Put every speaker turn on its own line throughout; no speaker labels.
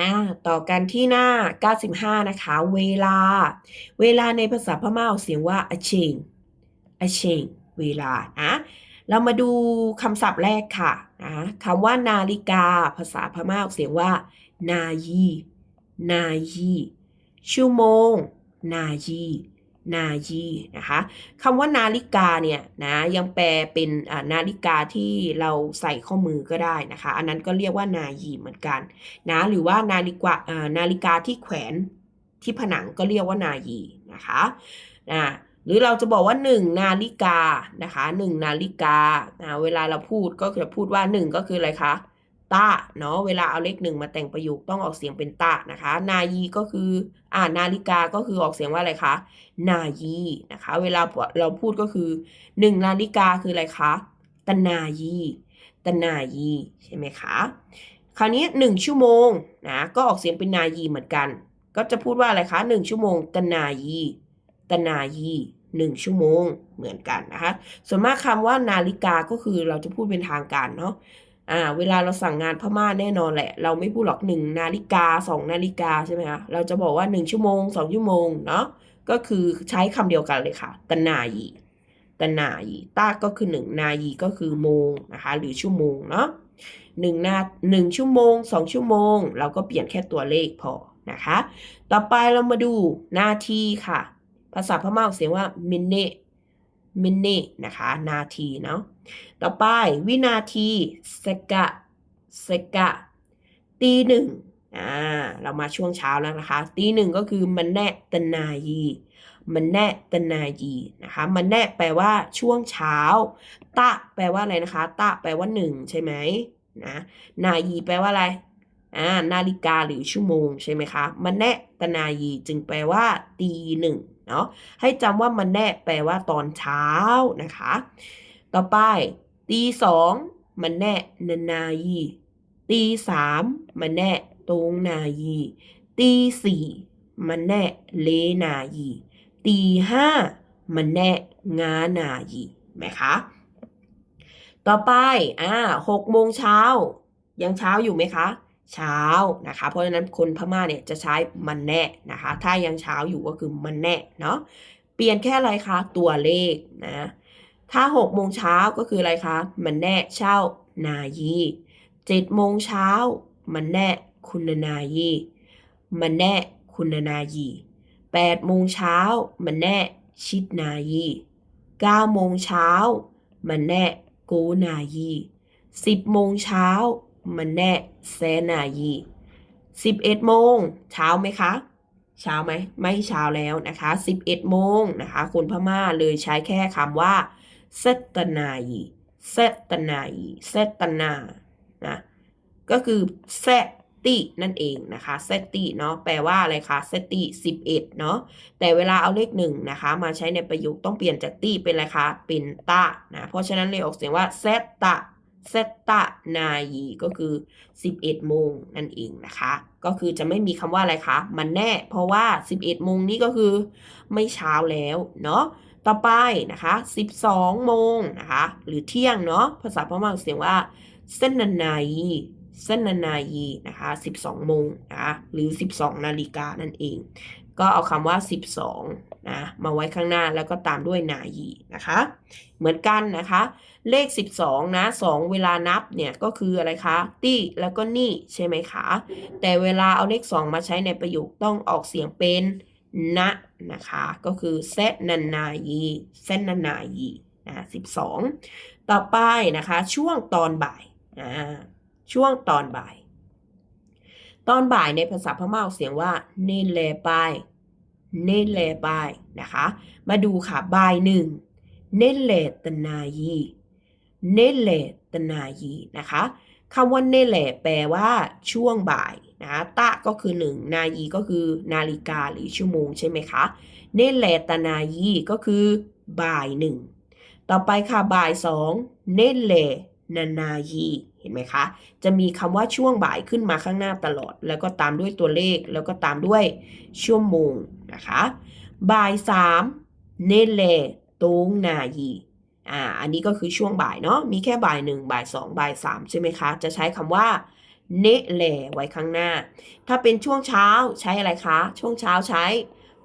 อ่าต่อกันที่หน้า 95 นะคะ เวลา เวลาในภาษาพม่าออกเสียงว่าอเชงอเชงเวลานะเรามาดูคำศัพท์แรกค่ะนะคำว่านาฬิกา ภาษาพม่าออกเสียงว่า นายี นายี ชั่วโมง นายี นายีนะคะคำว่านาฬิกาเนี่ยนะยังแปลเป็นนาฬิกาที่เราใส่ข้อมือก็ได้นะคะ อันนั้นก็เรียกว่านายีเหมือนกันนะหรือว่านาฬิกานาฬิกาที่แขวนที่ผนังก็เรียกว่านายีนะคะนะหรือเราจะบอกว่า 1 นาฬิกานะคะ1นาฬิกาอ่าเวลาเราพูดก็จะพูดว่า 1 ก็คืออะไรคะ ตาเนาะเวลาเอาเลขหนึ่งมาแต่งประโยคต้องออกเสียงเป็นตานะคะ นายีก็คืออ่านาฬิกาก็คือออกเสียงว่าอะไรคะนายีนะคะ เวลาเราพูดก็คือ1นาฬิกาคืออะไรคะตนายีตนายีใช่ไหมคะคราวนี้1ชั่วโมงนะก็ออกเสียงเป็นนายีเหมือนกัน ก็จะพูดว่าอะไรคะ1ชั่วโมงตนายีตนายีหนึ่งชั่วโมงเหมือนกันนะคะ ส่วนมากคำว่านาฬิกาก็คือเราจะพูดเป็นทางการเนาะ อ่าเวลาเราสั่งงานพม่าแน่นอนแหละ เราไม่พูดหรอกหนึ่งนาฬิกาสองนาฬิกาใช่ไหมคะเราจะบอกว่าหนึ่งชั่วโมงสองชั่วโมงเนาะก็คือใช้คำเดียวกันเลยค่ะตนายีตนายีตาก็คือหนึ่งนายีก็คือโมงนะคะหรือชั่วโมงเนาะหนึ่งนาหนึ่งชั่วโมงสองชั่วโมง เราก็เปลี่ยนแค่ตัวเลขพอนะคะ ต่อไปเรามาดูนาทีค่ะ ภาษาพม่าออกเสียงว่ามินเน มินเนนะคะ นาทีเนาะต่อไปวินาทีเซกะเซกะตีหนึ่งอ่าเรามาช่วงเช้าแล้วนะคะ ตีหนึ่งก็คือมันแนตนายีมันแนตนายีนะคะมันแนแปลว่าช่วงเช้า ตะแปลว่าอะไรนะคะ ตะแปลว่าหนึ่งใช่ไหมนะนายีแปลว่าอะไรอ่านาฬิกาหรือชั่วโมงใช่ไหมคะมันแนตนายีจึงแปลว่าตีหนึ่ง เนาะให้จำว่ามันแน่แปลว่าตอนเช้านะคะ ต่อไปตีสองมันแน่นานายีตีสามมันแน่ตรงนายีตีสี่มันแน่เลนายีตีห้ามันแน่งานายีไหมคะต่อไปอ่าหกโมงเช้ายังเช้าอยู่ไหมคะ เช้านะคะ เพราะฉะนั้นคนพม่าเนี่ยจะใช้มันแน่นะคะ ถ้ายังเช้าอยู่ก็คือมันแน่เนาะเปลี่ยนแค่อะไรคะตัวเลขนะถ้าหกโมงเช้าก็คืออะไรคะมันแน่เช่านายีเจ็ดโมงเช้ามันแน่คุณนายีมันแน่คุณนายีแปดโมงเช้ามันแน่ชิดนายีเก้าโมงเช้ามันแน่โกนายีสิบโมงเช้า มันแน่แซนายีสิบเอ็ดโมงเช้าไหมคะเช้าไหมไม่เช้าแล้วนะคะสิบเอ็ดโมงนะคะคนพม่าเลยใช้แค่คำว่าเซตนายีเซตนายีเซตนานะก็คือเซตินั่นเองนะคะเซติเนาะแปลว่าอะไรคะเซติสิบเอ็ดเนาะแต่เวลาเอาเลขหนึ่งนะคะ มาใช้ในประโยคต้องเปลี่ยนจากตีเป็นอะไรคะเป็นตะนะเพราะฉะนั้นเลยออกเสียงว่าเซตะ เซตะนายีก็คือ 11โมงนั่นเองนะคะ ก็คือจะไม่มีคำว่าอะไรคะ มันแน่ เพราะว่า 11โมงนี้ก็คือไม่เช้าแล้วเนาะต่อไปนะคะ 12 โมงนะคะ หรือเที่ยงเนาะภาษาพม่าเสียงว่าเส้นนานายีเส้นนานายีนะคะ 12 โมงนะคะหรือ 12 นาฬิกานั่นเอง ก็เอาคำว่า 12นะมาไว้ข้างหน้าแล้วก็ตามด้วยนายีนะคะ เหมือนกันนะคะ เลข 12นะ2เวลานับเนี่ยก็คืออะไรคะตี้แล้วก็นี่ใช่ไหมคะแต่เวลาเอาเลข 2 มาใช้ในประโยคต้องออกเสียงเป็นนะนะคะ ก็คือเซนันนายีเซนนนายีนะ12ต่อไปนะคะ ช่วงตอนบ่ายอ่าช่วงตอนบ่าย ตอนบ่ายในภาษาพม่าเสียงว่าเนเลปายเนเลปายนะคะ มาดูค่ะบ่ายหนึ่งเนเลตนายีเนเลตนายีนะคะคำว่าเนเลแปลว่าช่วงบ่ายนะตะก็คือหนึ่งนายีก็คือนาฬิกาหรือชั่วโมงใช่ไหมคะเนเลตนายีก็คือบ่ายหนึ่งต่อไปค่ะบ่ายสองเนเล นานายีเห็นไหมคะ จะมีคำว่าช่วงบ่ายขึ้นมาข้างหน้าตลอด แล้วก็ตามด้วยตัวเลข แล้วก็ตามด้วยชั่วโมงนะคะ บ่ายสามเนเลตงนายีอ่า อันนี้ก็คือช่วงบ่ายเนาะ มีแค่บ่ายหนึ่งบ่ายสองบ่ายสามใช่ไหมคะ จะใช้คำว่าเนแลไว้ข้างหน้า ถ้าเป็นช่วงเช้าใช้อะไรคะ ช่วงเช้าใช้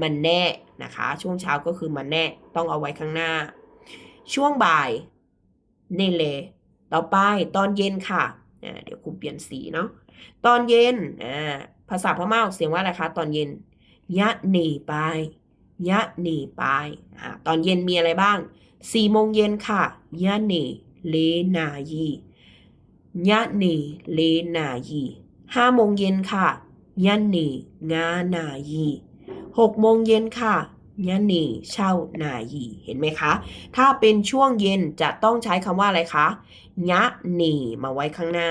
มันแน่นะคะ ช่วงเช้าก็คือมันแน่ ต้องเอาไว้ข้างหน้า ช่วงบ่ายเนเล ต่อไปตอนเย็นค่ะเดี๋ยวครูเปลี่ยนสีเนาะตอนเย็นภาษาพม่าออกเสียงว่าอะไรคะ ตอนเย็น ยะหนีไป ยะหนีไปตอนเย็นมีอะไรบ้างสี่โมงเย็นค่ะ ยะหนีเลนายียะหนีเลนายีห้าโมงเย็นค่ะ ยะหนีงานายีหกโมงเย็นค่ะ ยะหนีเช่านายีเห็นไหมคะ ถ้าเป็นช่วงเย็นจะต้องใช้คำว่าอะไรคะยะหนีมาไว้ข้างหน้า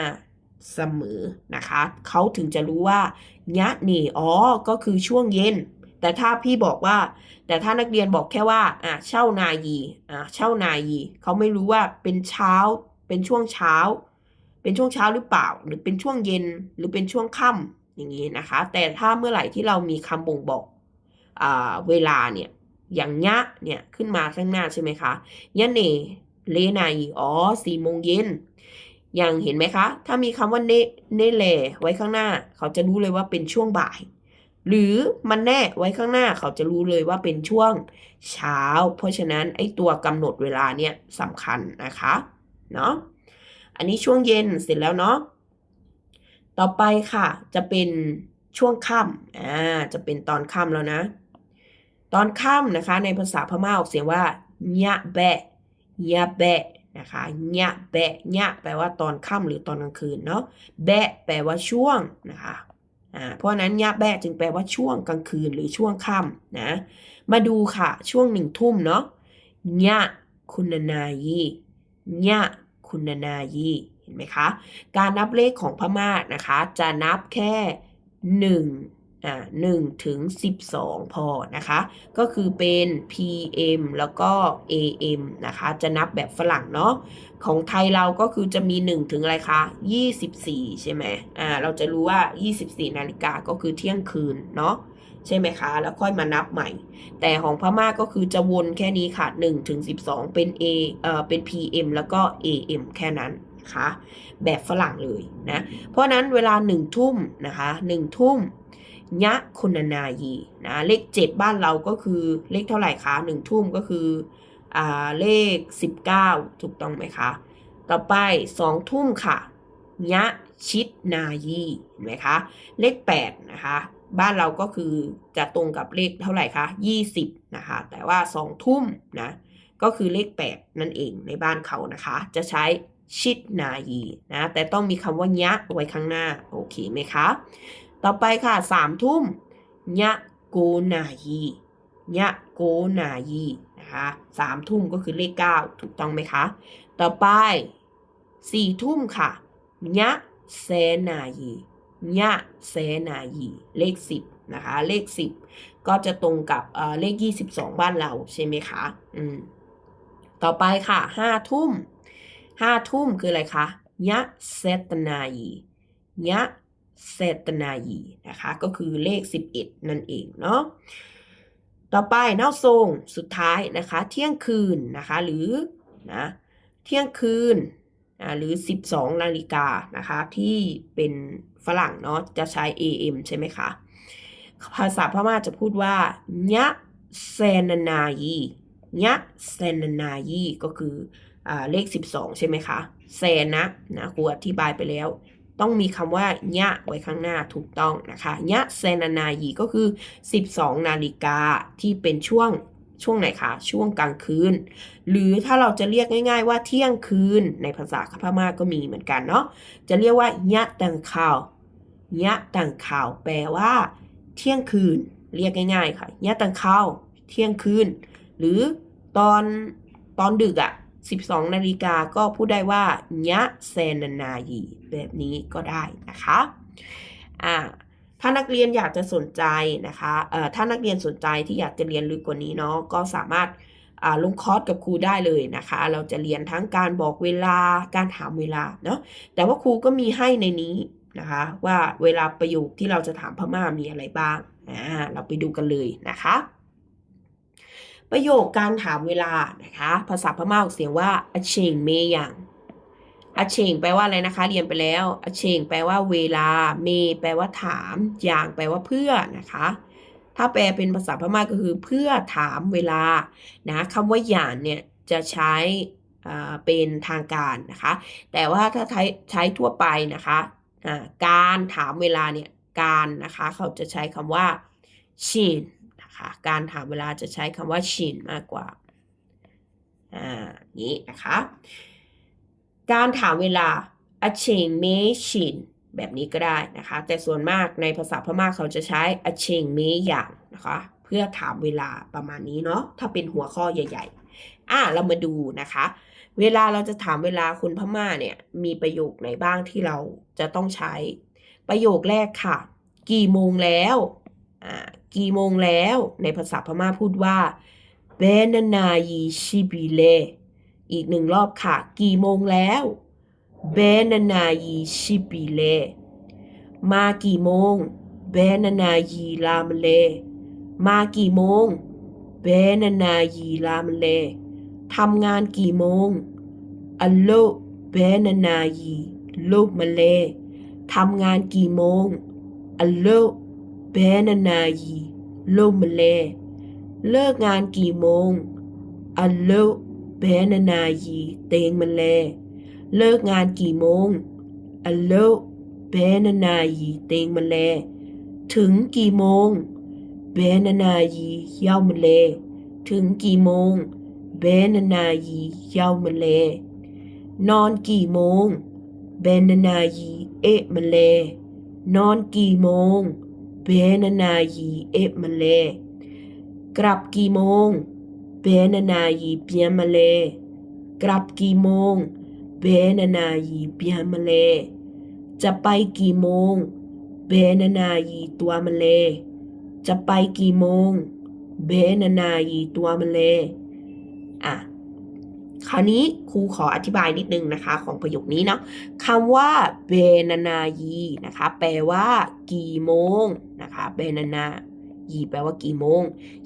เสมอนะคะ เขาถึงจะรู้ว่ายะหนีอ๋อก็คือช่วงเย็น แต่ถ้าพี่บอกว่า แต่ถ้านักเรียนบอกแค่ว่าอะเช่านายีอะเช่านายี เขาไม่รู้ว่าเป็นเช้า เป็นช่วงเช้า เป็นช่วงเช้าหรือเปล่า หรือเป็นช่วงเย็นหรือเป็นช่วงค่ำอย่างนี้นะคะ แต่ถ้าเมื่อไหร่ที่เรามีคำบ่งบอก เวลาเนี่ยอย่างยะเนี่ยขึ้นมาข้างหน้าใช่ไหมคะยะเนเลนายอ๋อสี่โมงเย็นอย่างเห็นไหมคะ ถ้ามีคำว่าเนเนเลไว้ข้างหน้า เขาจะรู้เลยว่าเป็นช่วงบ่าย หรือมันแน่ไว้ข้างหน้าเขาจะรู้เลยว่าเป็นช่วงเช้า เพราะฉะนั้นไอ้ตัวกำหนดเวลาเนี่ยสำคัญนะคะเนาะอันนี้ช่วงเย็นเสร็จแล้วเนาะต่อไปค่ะจะเป็นช่วงค่ำอ่าจะเป็นตอนค่ำแล้วนะ ตอนค่ำนะคะ ในภาษาพม่าออกเสียงว่าญะแบะญะแบะนะคะญะแบะญะแปลว่าตอนค่ำหรือตอนกลางคืนเนาะแบะแปลว่าช่วงนะคะอ่าเพราะนั้นญะแบะจึงแปลว่าช่วงกลางคืนหรือช่วงค่ำนะมาดูค่ะช่วงหนึ่งทุ่มเนาะญะคุณนายีญะคุณนายีเห็นไหมคะ การนับเลขของพม่านะคะ จะนับแค่หนึ่ง อ่าหนึ่งถึงสิบสองพอนะคะ ก็คือเป็น PM แล้วก็ AM นะคะ จะนับแบบฝรั่งเนาะของไทยเราก็คือจะมี 1 ถึงอะไรคะ24 ใช่ไหมอ่าเราจะรู้ว่า 24 นาฬิกาก็คือเที่ยงคืนเนาะใช่ไหมคะ แล้วค่อยมานับใหม่ แต่ของพม่าก็คือจะวนแค่นี้ค่ะ1ถึง12 เป็น A เอ่อเป็น PM แล้วก็ AM แค่นั้นนะคะแบบฝรั่งเลยนะ เพราะฉะนั้นเวลา 1 ทุ่มนะคะ1ทุ่ม ยะคุณนายีนะเลข 7 บ้านเราก็คือเลขเท่าไหร่คะหนึ่งทุ่มก็คืออ่าเลข 19 ถูกต้องไหมคะ ต่อไป2ทุ่มค่ะยะชิดนายีเห็นไหมคะ เลข 8 นะคะ บ้านเราก็คือจะตรงกับเลขเท่าไหร่คะ 20 นะคะ แต่ว่า2ทุ่มนะก็คือเลข 8 นั่นเองในบ้านเขานะคะ จะใช้ชิดนายีนะแต่ต้องมีคำว่ายะไว้ข้างหน้า โอเคไหมคะ ต่อไปค่ะสามทุ่มยะโกนายียะโกนายีนะคะสามทุ่มก็คือเลขเก้าถูกต้องไหมคะ ต่อไปสี่ทุ่มค่ะยะเซนายียะเซนายีเลขสิบนะคะเลขสิบก็จะตรงกับเลขยี่สิบสองบ้านเราใช่ไหมคะอืมต่อไปค่ะห้าทุ่มห้าทุ่มคืออะไรคะยะเซตนายียะ เซตนายีนะคะ ก็คือเลข 11 นั่นเองเนาะต่อไปเน่าทรงสุดท้ายนะคะ เที่ยงคืนนะคะ หรือนะเที่ยงคืนอ่าหรือ 12 นาฬิกานะคะ ที่เป็นฝรั่งเนาะจะใช้ AM ใช่ไหมคะ ภาษาพม่าจะพูดว่ายะเซนนายียะเซนนายีก็คืออเลข 12 ใช่ไหมคะแซนนะนะครูอธิบายไปแล้ว ต้องมีคำว่ายะไว้ข้างหน้าถูกต้องนะคะยะเซนานายีก็คือ 12 นาฬิกาที่เป็นช่วงช่วงไหนคะ ช่วงกลางคืน หรือถ้าเราจะเรียกง่าย ๆ ว่าเที่ยงคืนในภาษาพม่าก็มีเหมือนกันเนาะจะเรียกว่ายะตังข่าวยะตังข่าว แปลว่า เที่ยงคืน เรียกง่าย ๆ ค่ะยะตังข่าว เที่ยงคืน หรือตอนตอนดึกอะ่ะ 12 นาฬิกาก็พูดได้ว่ายะเซนนายีแบบนี้ก็ได้นะคะอ่าถ้านักเรียนอยากจะสนใจนะคะเอ่อถ้านักเรียนสนใจที่อยากจะเรียนลึกกว่านี้เนาะก็สามารถอ่าลงคอร์สกับครูได้เลยนะคะ เราจะเรียนทั้งการบอกเวลาการถามเวลาเนาะแต่ว่าครูก็มีให้ในนี้นะคะ ว่าเวลาประโยคที่เราจะถามพม่ามีอะไรบ้างอ่าเราไปดูกันเลยนะคะ ประโยคการถามเวลานะคะ ภาษาพม่าออกเสียงว่าอเชงเมยังอเชงแปลว่าอะไรนะคะ เรียนไปแล้วอเชงแปลว่าเวลา เม แปลว่าถามย่างแปลว่าเพื่อนะคะ ถ้าแปลเป็นภาษาพม่าก็คือเพื่อถามเวลานะคำว่าหยานเนี่ยจะใช้อ่าเป็นทางการนะคะ แต่ว่าถ้าใช้ใช้ทั่วไปนะคะอ่าการถามเวลาเนี่ยการนะคะ เขาจะใช้คำว่าชิน นะคะ การถามเวลาจะใช้คำว่าชินมากกว่า อ่านี้นะคะ การถามเวลาอาเชงเมชินแบบนี้ก็ได้นะคะ แต่ส่วนมากในภาษาพม่าเขาจะใช้อาเชงเมอย่างนะคะ เพื่อถามเวลาประมาณนี้เนาะ ถ้าเป็นหัวข้อใหญ่ ๆ อะเรามาดูนะคะ เวลาเราจะถามเวลาคนพม่าเนี่ย มีประโยคไหนบ้างที่เราจะต้องใช้ ประโยคแรกค่ะ กี่โมงแล้ว อ่า กี่โมงแล้ว ในภาษาพม่าพูดว่าเบนนายีชิบิเลอีกหนึ่งรอบค่ะ กี่โมงแล้วเบนนายีชิบิเลมากี่โมงเบนนายีลามเล มากี่โมงเบนนายีลามเลทำงานกี่โมงอโลเบนนายีลูกมาเลทำงานกี่โมงอโล เบนนายีลูกมาเล เลิกงานกี่โมง อัลโลเบนนายีเตงมาเล เลิกงานกี่โมง อัลโลเบนนายีเตงมาเล ถึงกี่โมงเบนนายีเย้ามาเล ถึงกี่โมงเบนนายีเย้ามาเล นอนกี่โมงเบนนายีเอะมาเล นอนกี่โมง เบนนายีเอมาเล กลับกี่โมง เบนนายีเปียมาเล กลับกี่โมง เบนนายีเปียมาเล จะไปกี่โมง เบนนายีตัวมาเล จะไปกี่โมง เบนนายีตัวมาเล อะ คราวนี้ครูขออธิบายนิดนึงนะคะของประโยคนี้เนาะคำว่าเบนานายีนะคะแปลว่า กี่โมงนะคะเบนานายีแปลว่ากี่โมง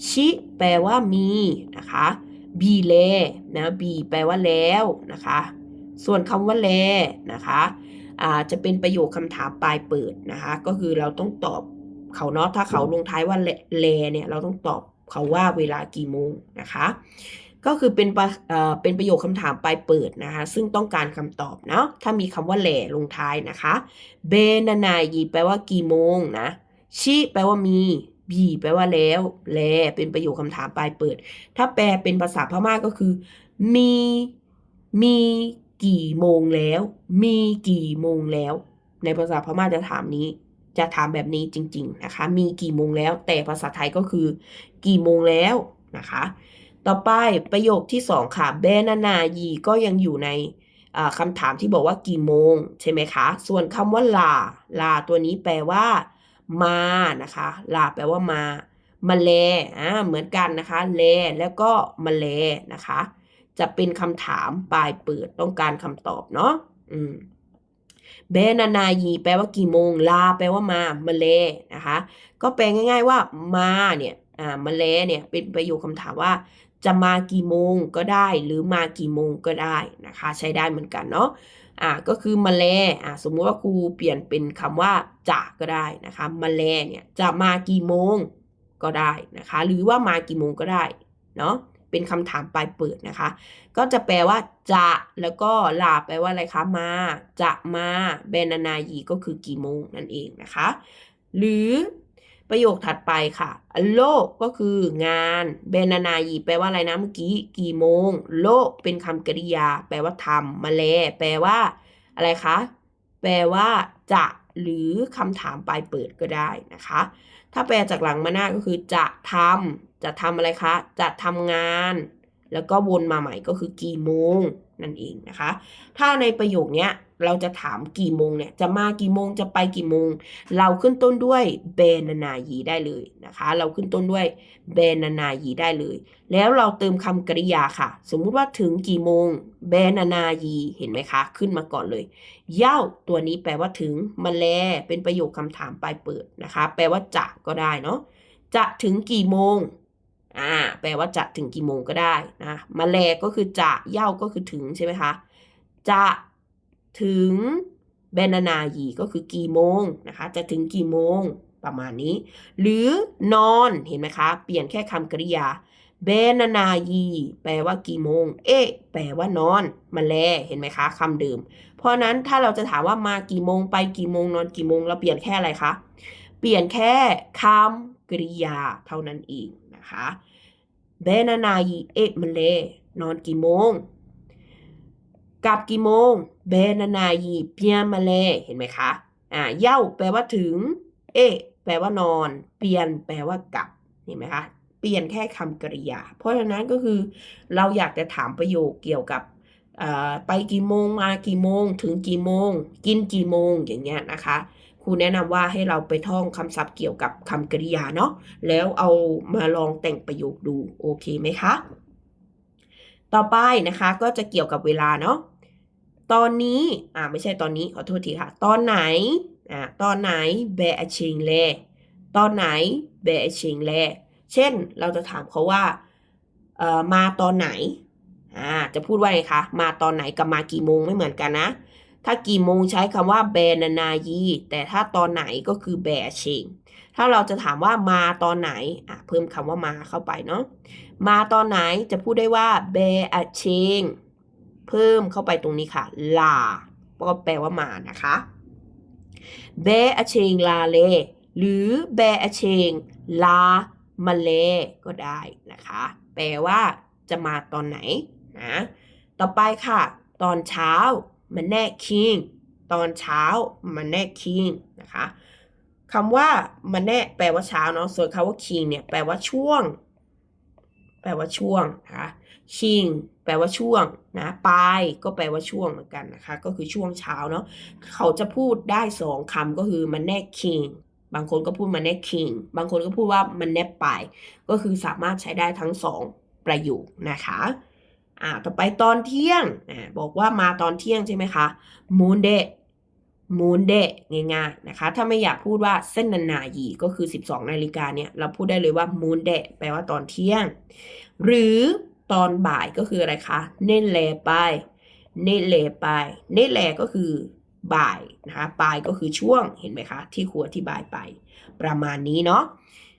ชิแปลว่ามีนะคะบีเลนะบีแปลว่าแล้วนะคะ ส่วนคำว่าแลนะคะจะเป็นประโยคคำถามปลายเปิดนะคะ ก็คือเราต้องตอบเขาเนาะถ้าเขาลงท้ายว่าแลเนี่ยเราต้องตอบเขาว่าเวลากี่โมงนะคะ ก็คือเป็นปเอ่อเป็นประโยคคำถามปลายเปิดนะคะ ซึ่งต้องการคำตอบเนาะถ้ามีคำว่าแหล่ลงท้ายนะคะเบนานายีแปลว่ากี่โมงนะชิแปลว่ามีบีแปลว่าแล้วแลเป็นประโยคคำถามปลายเปิด ถ้าแปลเป็นภาษาพม่าก็คือ มีมีกี่โมงแล้ว มีกี่โมงแล้ว ในภาษาพม่าจะถามนี้ จะถามแบบนี้จริง ๆ นะคะ มีกี่โมงแล้ว แต่ภาษาไทยก็คือ กี่โมงแล้วนะคะ ต่อไปประโยคที่สองค่ะเบนานายีก็ยังอยู่ในอ่าคำถามที่บอกว่ากี่โมง ใช่ไหมคะ ส่วนคำว่าลา ลาตัวนี้แปลว่า มานะคะ ลาแปลว่ามา มาแลอ่าเหมือนกันนะคะแลแล้วก็มาแลนะคะ จะเป็นคำถามปลายเปิดต้องการคำตอบเนาะอืมเบนานายีแปลว่ากี่โมง ลา แปลว่ามา มาแลนะคะ ก็แปลง่าย ๆว่ามาเนี่ยอ่ามาแลเนี่ยเป็นประโยคคำถามว่า จะมากี่โมงก็ได้ หรือมากี่โมงก็ได้นะคะ ใช้ได้เหมือนกันเนาะอ่าก็คือมาแลอ่าสมมุติว่าครูเปลี่ยนเป็นคำว่าจะก็ได้นะคะมาแลเนี่ยจะมากี่โมงก็ได้นะคะ หรือว่ามากี่โมงก็ได้เนาะเป็นคำถามปลายเปิดนะคะ ก็จะแปลว่า จะแล้วก็ลาแปลว่าอะไรคะมา จะมาเบนานายีก็คือกี่โมงนั่นเองนะคะ หรือ ประโยคถัดไปค่ะโลกก็คืองานเบนานายีแปลว่าอะไรนะเมื่อกี้กี่โมง โลกเป็นคำกริยา แปลว่าทำมาแล แปลว่า อะไรคะ แปลว่า จะหรือคำถามปลายเปิดก็ได้นะคะ ถ้าแปลจากหลังมาหน้าก็คือจะทำจะทำอะไรคะ จะทำงาน แล้วก็วนมาใหม่ก็คือกี่โมงนั่นเองนะคะ ถ้าในประโยคเนี้ยเราจะถามกี่โมงเนี่ย จะมากี่โมงจะไปกี่โมง เราขึ้นต้นด้วยเบนานายีได้เลยนะคะ เราขึ้นต้นด้วยเบนานายีได้เลย แล้วเราเติมคำกริยาค่ะ สมมุติว่าถึงกี่โมงเบนานายีเห็นไหมคะ ขึ้นมาก่อนเลย เย้าตัวนี้แปลว่าถึงมาแลเป็นประโยคคำถามปลายเปิดนะคะ แปลว่าจะก็ได้เนาะจะถึงกี่โมง อ่าแปลว่าจะถึงกี่โมงก็ได้นะมาแลก็คือจะเย้าก็คือถึงใช่ไหมคะ จะถึงเบนานายีก็คือกี่โมงนะคะ จะถึงกี่โมงประมาณนี้ หรือนอนเห็นไหมคะ เปลี่ยนแค่คำกริยาเบนานายีแปลว่ากี่โมง เอ๊ะ แปลว่านอน มาแล เห็นไหมคะคำเดิม เพราะนั้นถ้าเราจะถามว่ามากี่โมงไปกี่โมงนอนกี่โมงเราเปลี่ยนแค่อะไรคะ เปลี่ยนแค่คำกริยาเท่านั้นเอง นะคะเบนานายีเอะมเลนอนกี่โมงกลับกี่โมงเบนานายีเปียนมาเลเห็นไหมคะอ่าเย่าแปลว่าถึง เอะแปลว่านอน เปลี่ยนแปลว่ากลับเห็นไหมคะเปลี่ยนแค่คำกริยา เพราะฉะนั้นก็คือเราอยากจะถามประโยคเกี่ยวกับไปกี่โมงมากี่โมง ถึงกี่โมง กินกี่โมงอย่างเงี้ยนะคะ ครูแนะนำว่าให้เราไปท่องคำศัพท์เกี่ยวกับคำกริยาเนาะแล้วเอามาลองแต่งประโยคดูโอเคไหมคะ ต่อไปนะคะก็จะเกี่ยวกับเวลาเนาะตอนนี้อ่าไม่ใช่ตอนนี้ขอโทษทีค่ะ ตอนไหนอ่าตอนไหนเบอชิงเลตอนไหนเบอชิงเลเช่นเราจะถามเขาว่าเอ่อมาตอนไหนอ่าจะพูดว่าไงคะมาตอนไหนกับมากี่โมงไม่เหมือนกันนะ ถ้ากี่โมงใช้คำว่าเบนานายีแต่ถ้าตอนไหนก็คือเบอชิงถ้าเราจะถามว่ามาตอนไหนอะเพิ่มคำว่ามาเข้าไปเนาะมาตอนไหนจะพูดได้ว่าเบอเชงเพิ่มเข้าไปตรงนี้ค่ะลาก็แปลว่ามานะคะเบอเชงลาเลหรือเบอเชงลามาเลก็ได้นะคะ แปลว่าจะมาตอนไหนนะต่อไปค่ะ ตอนเช้า มันแน่คิงตอนเช้ามันแน่คิงนะคะคำว่ามันแน่แปลว่าเช้าเนาะส่วนคำว่าคิงเนี่ยแปลว่าช่วง แปลว่าช่วงนะคะชิงแปลว่าช่วงนะปลายก็แปลว่าช่วงเหมือนกันนะคะ ก็คือช่วงเช้าเนาะเขาจะพูดได้สองคำก็คือมันแน่คิงบางคนก็พูดมันแน่คิงบางคนก็พูดว่ามันแน่ปลายก็คือสามารถใช้ได้ทั้งสองประโยคนะคะ อ่าต่อไปตอนเที่ยงอ่าบอกว่ามาตอนเที่ยงใช่ไหมคะมูนเดมูนเดง่ายๆนะคะ ถ้าไม่อยากพูดว่าเส้นนานายีก็คือ 12 นาฬิกาเนี่ย เราพูดได้เลยว่ามูนเดแปลว่าตอนเที่ยง หรือตอนบ่ายก็คืออะไรคะ เนเลไป เนเลไป เนเลก็คือบ่ายนะคะปลายก็คือช่วงเห็นไหมคะ ที่ครูอธิบายไป ประมาณนี้เนาะ